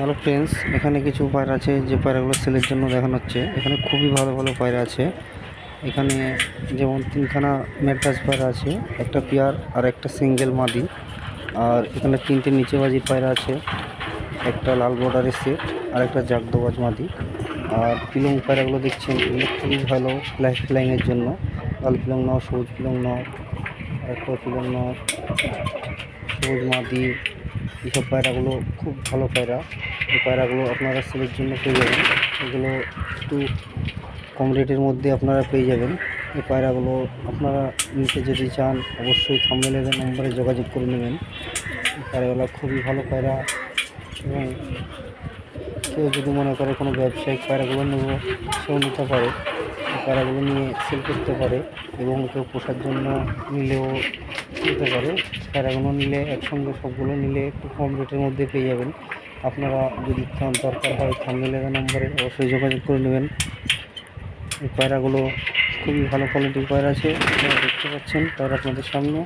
Hello friends, এখানে কিছু পায়রা আছে যে পায়রাগুলো সেলের জন্য দেখানো হচ্ছে। এখানে খুবই ভালো ভালো পায়রা আছে। এখানে যেমন তিনখানা মেডরাজ পায়রা আছে, একটা পেয়ার আর একটা সিঙ্গেল মাদি। আর এখানে তিনটে নিচে বাজির পায়রা আছে, একটা লাল বর্ডারের সেট আর একটা জাগদোবাজ মাদি। আর পিলং পায়রাগুলো দেখছেন, এগুলো খুবই ভালো ফ্ল্যাশ ফ্লাইংয়ের জন্য। লাল পিলং নাও, সবুজ পিলং নাও একটা পিলং নাও, সবুজ মাদি। এইসব পায়রাগুলো খুব ভালো পায়রা। এই পায়রাগুলো আপনারা সেলের জন্য পেয়ে যাবেন, এগুলো একটু কম রেটের মধ্যে আপনারা পেয়ে যাবেন। এই পায়রাগুলো আপনারা নিতে যদি চান, অবশ্যই থাম্বেলের নম্বরে যোগাযোগ করে নেবেন। পায়রাগুলো খুবই ভালো পায়রা এবং কেউ যদি মনে করে কোনো ব্যবসায়িক পায়রাগুলো নেব, সেও নিতে পারে। পায়রাগুলো নিয়ে সেল করতে পারে এবং কেউ পোষার জন্য নিলেও নিতে পারে। পায়রাগুলো নিলে একসঙ্গে সবগুলো নিলে একটু কম রেটের মধ্যে পেয়ে যাবেন। আপনারা যদি দরকার হয় থামনেলের নম্বরে অবশ্যই যোগাযোগ করে নেবেন। এই পায়রাগুলো খুবই ভালো কোয়ালিটির পায়রা আছে, আপনারা দেখতে পাচ্ছেন পায়রা আপনাদের সামনে।